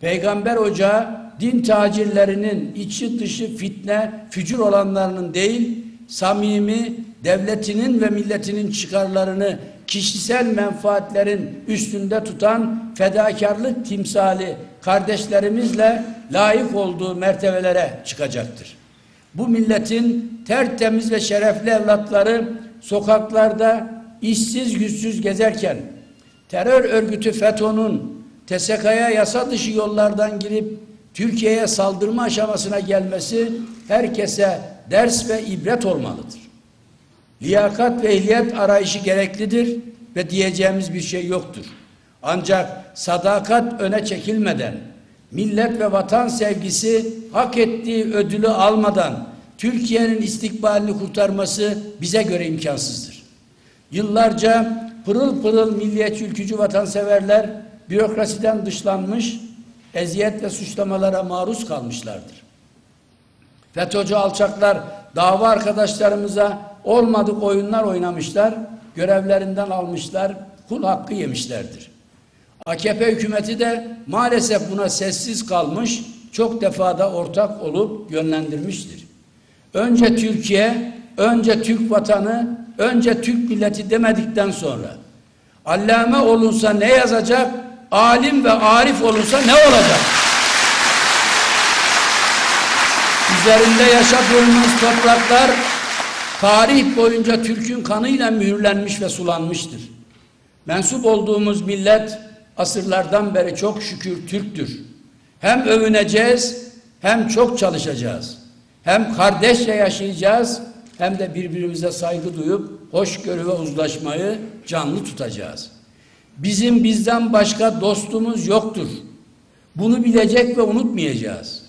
Peygamber ocağı din tacirlerinin içi dışı fitne, fücur olanlarının değil, samimi devletinin ve milletinin çıkarlarını kişisel menfaatlerin üstünde tutan fedakarlık timsali kardeşlerimizle layık olduğu mertebelere çıkacaktır. Bu milletin tertemiz ve şerefli evlatları sokaklarda işsiz güçsüz gezerken terör örgütü FETÖ'nün TSK'ya yasa dışı yollardan girip Türkiye'ye saldırma aşamasına gelmesi herkese ders ve ibret olmalıdır. Liyakat ve ehliyet arayışı gereklidir ve diyeceğimiz bir şey yoktur. Ancak sadakat öne çekilmeden, millet ve vatan sevgisi hak ettiği ödülü almadan Türkiye'nin istikbalini kurtarması bize göre imkansızdır. Yıllarca pırıl pırıl milliyetçi ülkücü vatanseverler bürokrasiden dışlanmış, eziyet ve suçlamalara maruz kalmışlardır. FETÖ'cü alçaklar dava arkadaşlarımıza olmadık oyunlar oynamışlar, görevlerinden almışlar, kul hakkı yemişlerdir. AKP hükümeti de maalesef buna sessiz kalmış, çok defada ortak olup yönlendirmiştir. Önce Türkiye, önce Türk vatanı, önce Türk milleti demedikten sonra allame olunsa ne yazacak, alim ve arif olunsa ne olacak? Üzerinde yaşadığımız topraklar tarih boyunca Türk'ün kanıyla mühürlenmiş ve sulanmıştır. Mensup olduğumuz millet asırlardan beri çok şükür Türktür. Hem övüneceğiz hem çok çalışacağız. Hem kardeşçe yaşayacağız hem de birbirimize saygı duyup hoşgörü ve uzlaşmayı canlı tutacağız. Bizim bizden başka dostumuz yoktur. Bunu bilecek ve unutmayacağız.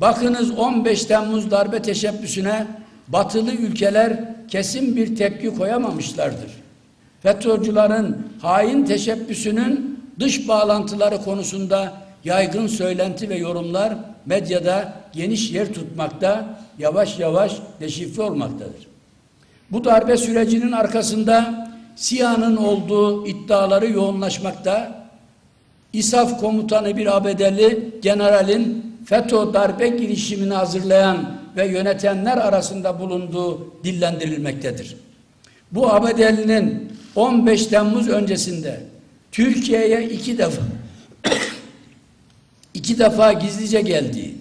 Bakınız 15 Temmuz darbe teşebbüsüne batılı ülkeler kesin bir tepki koyamamışlardır. FETÖ'cülerin hain teşebbüsünün dış bağlantıları konusunda yaygın söylenti ve yorumlar medyada geniş yer tutmakta, yavaş yavaş deşifre olmaktadır. Bu darbe sürecinin arkasında SİHA'nın olduğu iddiaları yoğunlaşmakta, İSAF komutanı bir ABD'li generalin FETÖ darbe girişimini hazırlayan ve yönetenler arasında bulunduğu dillendirilmektedir. Bu ABD'linin 15 Temmuz öncesinde Türkiye'ye iki defa iki defa gizlice geldiği,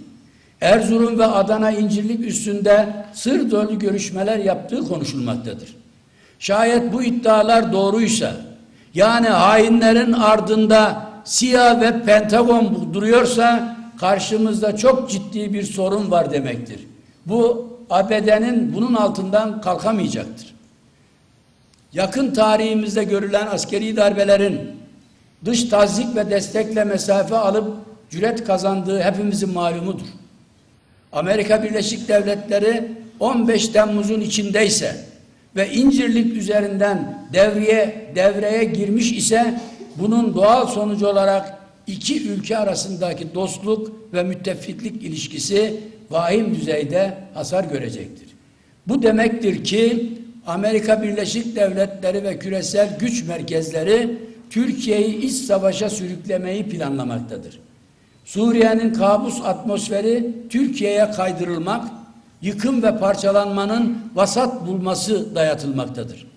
Erzurum ve Adana İncirlik üstünde sır dolu görüşmeler yaptığı konuşulmaktadır. Şayet bu iddialar doğruysa, yani hainlerin ardında SİHA ve Pentagon duruyorsa karşımızda çok ciddi bir sorun var demektir. Bu ABD'nin bunun altından kalkamayacaktır. Yakın tarihimizde görülen askeri darbelerin dış tazik ve destekle mesafe alıp cüret kazandığı hepimizin malumudur. Amerika Birleşik Devletleri 15 Temmuz'un içindeyse ve incirlik üzerinden devreye devreye girmiş ise bunun doğal sonucu olarak iki ülke arasındaki dostluk ve müttefiklik ilişkisi vahim düzeyde hasar görecektir. Bu demektir ki Amerika Birleşik Devletleri ve küresel güç merkezleri Türkiye'yi iç savaşa sürüklemeyi planlamaktadır. Suriye'nin kabus atmosferi Türkiye'ye kaydırılmak, yıkım ve parçalanmanın vasat bulması dayatılmaktadır.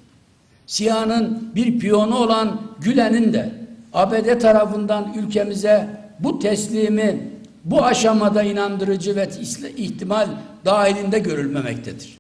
SİHA'nın bir piyonu olan Gülen'in de ABD tarafından ülkemize bu teslimi bu aşamada inandırıcı ve ihtimal dahilinde görülmemektedir.